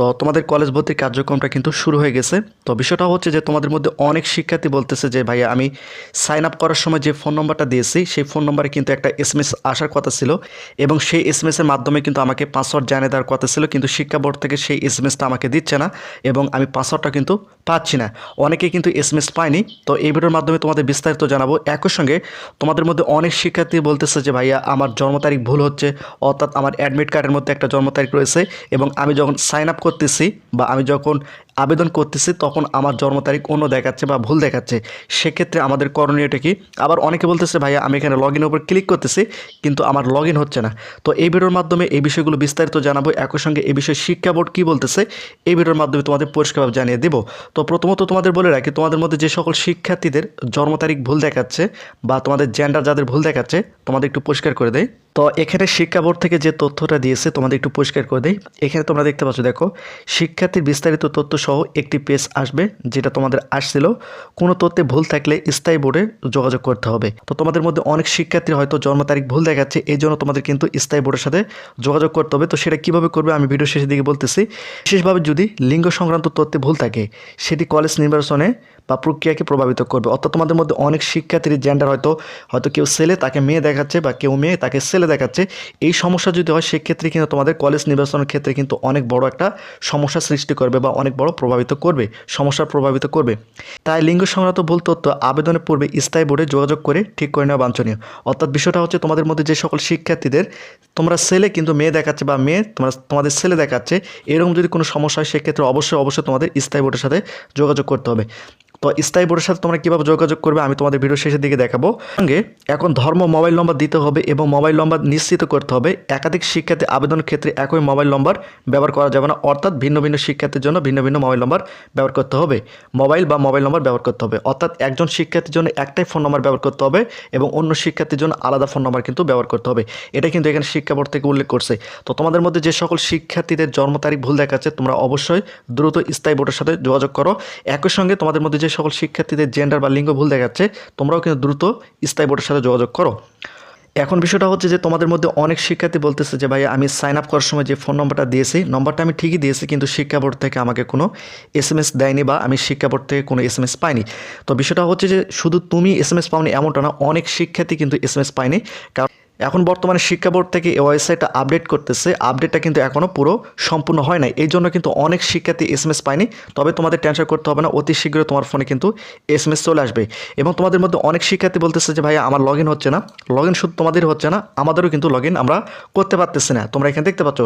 তো তোমাদের কলেজ ভর্তির কার্যক্রমটা কিন্তু শুরু হয়ে গেছে। তো বিষয়টা হচ্ছে যে তোমাদের মধ্যে অনেক শিক্ষার্থী বলতেছে যে, ভাইয়া, আমি সাইন আপ করার সময় যে ফোন নম্বরটা দিয়েছি, সেই ফোন নম্বরে কিন্তু একটা এস আসার কথা ছিল এবং সেই এস এম মাধ্যমে কিন্তু আমাকে পাসওয়ার্ড জানিয়ে দেওয়ার কথা ছিল, কিন্তু শিক্ষা বোর্ড থেকে সেই এস এম আমাকে দিচ্ছে না এবং আমি পাসওয়ার্ডটা কিন্তু পাচ্ছি না। অনেকে কিন্তু এস এম এস পায়নি। তো এই ভিডিওর মাধ্যমে তোমাদের বিস্তারিত জানাব। একই সঙ্গে তোমাদের মধ্যে অনেক শিক্ষার্থী বলতেছে যে, ভাইয়া, আমার জন্ম তারিখ ভুল হচ্ছে, অর্থাৎ আমার অ্যাডমিট কার্ডের মধ্যে একটা জন্ম তারিখ রয়েছে এবং আমি যখন সাইন আপ করতেছি বা আমি যখন আবেদন করতেছি, তখন আমার জন্ম তারিখ অন্য দেখাচ্ছে বা ভুল দেখাচ্ছে। সেক্ষেত্রে আমাদের করণীয়টা কি? আবার অনেকে বলতেছে, ভাইয়া, আমি এখানে লগ ইনের উপর ক্লিক করতেছি, কিন্তু আমার লগ হচ্ছে না। তো এই ভিডিওর মাধ্যমে এই বিষয়গুলো বিস্তারিত জানাব। একই সঙ্গে এই বিষয়ে শিক্ষা বোর্ড কী বলতেছে, এই ভিডিওর মাধ্যমে তোমাদের পরিষ্কারভাবে জানিয়ে দেব। তো প্রথমত তোমাদের বলে রাখি, তোমাদের মধ্যে যে সকল শিক্ষার্থীদের জন্ম তারিখ ভুল দেখাচ্ছে বা তোমাদের জেন্ডার যাদের ভুল দেখাচ্ছে, তোমাদের একটু পরিষ্কার করে দেয় তো এখানে শিক্ষা বোর্ড থেকে যে তথ্যটা দিয়েছে, তোমাদের একটু পরিষ্কার করে দেয় এখানে তোমরা দেখতে পাচ্ছ, দেখো, শিক্ষার্থীর বিস্তারিত তথ্য সহ একটি পেজ আসবে যেটা তোমাদের আসছিল। কোনো তথ্যে ভুল থাকলে স্থায়ী বোর্ডে যোগাযোগ করতে হবে। তো তোমাদের মধ্যে অনেক শিক্ষার্থী হয়তো জন্ম তারিখ ভুল দেখাচ্ছে এই জন্য তোমাদের কিন্তু স্থায়ী বোর্ডের সাথে যোগাযোগ করতে হবে। তো সেটা কীভাবে করবে আমি ভিডিও শেষের দিকে বলতেছি। বিশেষভাবে যদি লিঙ্গ সংক্রান্ত তথ্যে ভুল থাকে, সেটি কলেজ নির্বাচনে বা প্রক্রিয়াকে প্রভাবিত করবে। অর্থাৎ তোমাদের মধ্যে অনেক শিক্ষার্থীর জেন্ডার হয়তো হয়তো কেউ ছেলে তাকে মেয়ে দেখাচ্ছে বা কেউ মেয়ে তাকে ছেলে দেখাচ্ছে। এই সমস্যা যদি হয়, সেক্ষেত্রে কিন্তু তোমাদের কলেজ নির্বাচনের ক্ষেত্রে কিন্তু অনেক বড় একটা সমস্যা সৃষ্টি করবে বা অনেক বড় প্রভাবিত করবে সমস্যা প্রভাবিত করবে। তাই লিঙ্গ সংক্রান্ত ভুল তথ্য আবেদনের পূর্বে স্থায়ী বোর্ডে যোগাযোগ করে ঠিক করে নেওয়া বাঞ্ছনীয়। অর্থাৎ বিষয়টা হচ্ছে তোমাদের মধ্যে যে সকল শিক্ষার্থীদের, তোমরা ছেলে কিন্তু মেয়ে দেখাচ্ছে বা মেয়ে, তোমরা, তোমাদের ছেলে দেখাচ্ছে, এরকম যদি কোনো সমস্যা হয়, সেক্ষেত্রে অবশ্যই অবশ্যই তোমাদের স্থায়ী বোর্ডের সাথে যোগাযোগ করতে হবে। তো স্থায়ী বোর্ডের সাথে তোমরা কীভাবে যোগাযোগ করবে আমি তোমাদের ভিডিও শেষের দিকে দেখাবো। সঙ্গে এখন ধর্ম মোবাইল নম্বর দিতে হবে এবং মোবাইল নম্বর নিশ্চিত করতে হবে। একাধিক শিক্ষার্থী আবেদনের ক্ষেত্রে একই মোবাইল নম্বর ব্যবহার করা যাবে না, অর্থাৎ ভিন্ন ভিন্ন শিক্ষার্থীর জন্য ভিন্ন ভিন্ন মোবাইল নম্বর ব্যবহার করতে হবে। মোবাইল বা মোবাইল নম্বর ব্যবহার করতে হবে, অর্থাৎ একজন শিক্ষার্থীর জন্য একটাই ফোন নম্বর ব্যবহার করতে হবে এবং অন্য শিক্ষার্থীর জন্য আলাদা ফোন নম্বর কিন্তু ব্যবহার করতে হবে। এটা কিন্তু এখানে শিক্ষা বোর্ড থেকে উল্লেখ করছে। তো তোমাদের মধ্যে যে সকল শিক্ষার্থীদের জন্ম তারিখ ভুল দেখাচ্ছে, তোমরা অবশ্যই দ্রুত স্থায়ী বোর্ডের সাথে যোগাযোগ করো। একই সঙ্গে তোমাদের মধ্যে যে সকল শিক্ষার্থীদের জেন্ডার বা লিঙ্গ ভুল দেখাচ্ছে, তোমরাও কিন্তু দ্রুত স্থায়ী বোর্ডের সাথে যোগাযোগ করো। এখন বিষয়টা হচ্ছে যে তোমাদের মধ্যে অনেক শিক্ষার্থী বলতেছে যে ভাই আমি সাইন আপ করার সময় যে ফোন নম্বরটা দিয়েছি নম্বরটা আমি ঠিকই দিয়েছি, কিন্তু শিক্ষা বোর্ড থেকে আমাকে কোনো এস এম এস দেয়নি বা আমি শিক্ষা বোর্ড থেকে কোনো এস এম এস পাইনি। তো বিষয়টা হচ্ছে যে, শুধু তুমি এস এম এস পাওনি এমনটা না, অনেক শিক্ষার্থী কিন্তু এস এম এস পায়নি। কারণ এখন বর্তমানে শিক্ষা বোর্ড থেকে এই ওয়েবসাইটটা আপডেট করতেছে। আপডেটটা কিন্তু এখনও পুরো সম্পূর্ণ হয় নাই। এই জন্য কিন্তু অনেক শিক্ষার্থী এস এম এস পায়নি। তবে তোমাদের টেনশন করতে হবে না, অতি শীঘ্রই তোমার ফোনে কিন্তু এস এম এস চলে আসবে। এবং তোমাদের মধ্যে অনেক শিক্ষার্থী বলতেছে যে ভাই আমার লগ হচ্ছে না। লগ শুধু তোমাদের হচ্ছে না, আমাদেরও কিন্তু লগ আমরা করতে পারতেছি না। তোমরা এখানে দেখতে পাচ্ছ?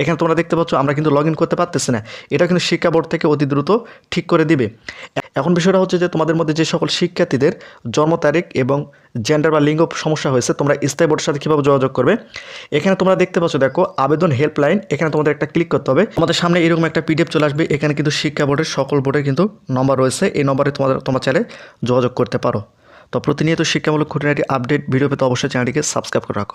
এখানে তোমরা দেখতে পাচ্ছ, আমরা কিন্তু লগ করতে পারতেছি না। এটা কিন্তু শিক্ষা বোর্ড থেকে অতি দ্রুত ঠিক করে দিবে। এখন বিষয়টা হচ্ছে যে, তোমাদের মধ্যে যে সকল শিক্ষার্থীদের জন্ম তারিখ এবং জেন্ডার বা লিঙ্গ সমস্যা হয়েছে, তোমরা স্থায়ী বোর্ডের সাথে কীভাবে যোগাযোগ করবে? এখানে তোমরা দেখতে পাচ্ছ, দেখো, আবেদন হেল্পলাইন এখানে তোমাদের একটা ক্লিক করতে হবে। তোমাদের সামনে এরকম একটা পিডিএফ চলে আসবে, এখানে কিন্তু শিক্ষা বোর্ডের সকল বোর্ডের কিন্তু নম্বর রয়েছে, এই নম্বরে তোমাদের, তোমার চ্যানেলে যোগাযোগ করতে পারো। তো প্রতিনিয়ত শিক্ষামূলক খুঁটিনাটি আপডেট ভিডিও পেতে অবশ্যই চ্যানেলটিকে সাবস্ক্রাইব করে রাখো।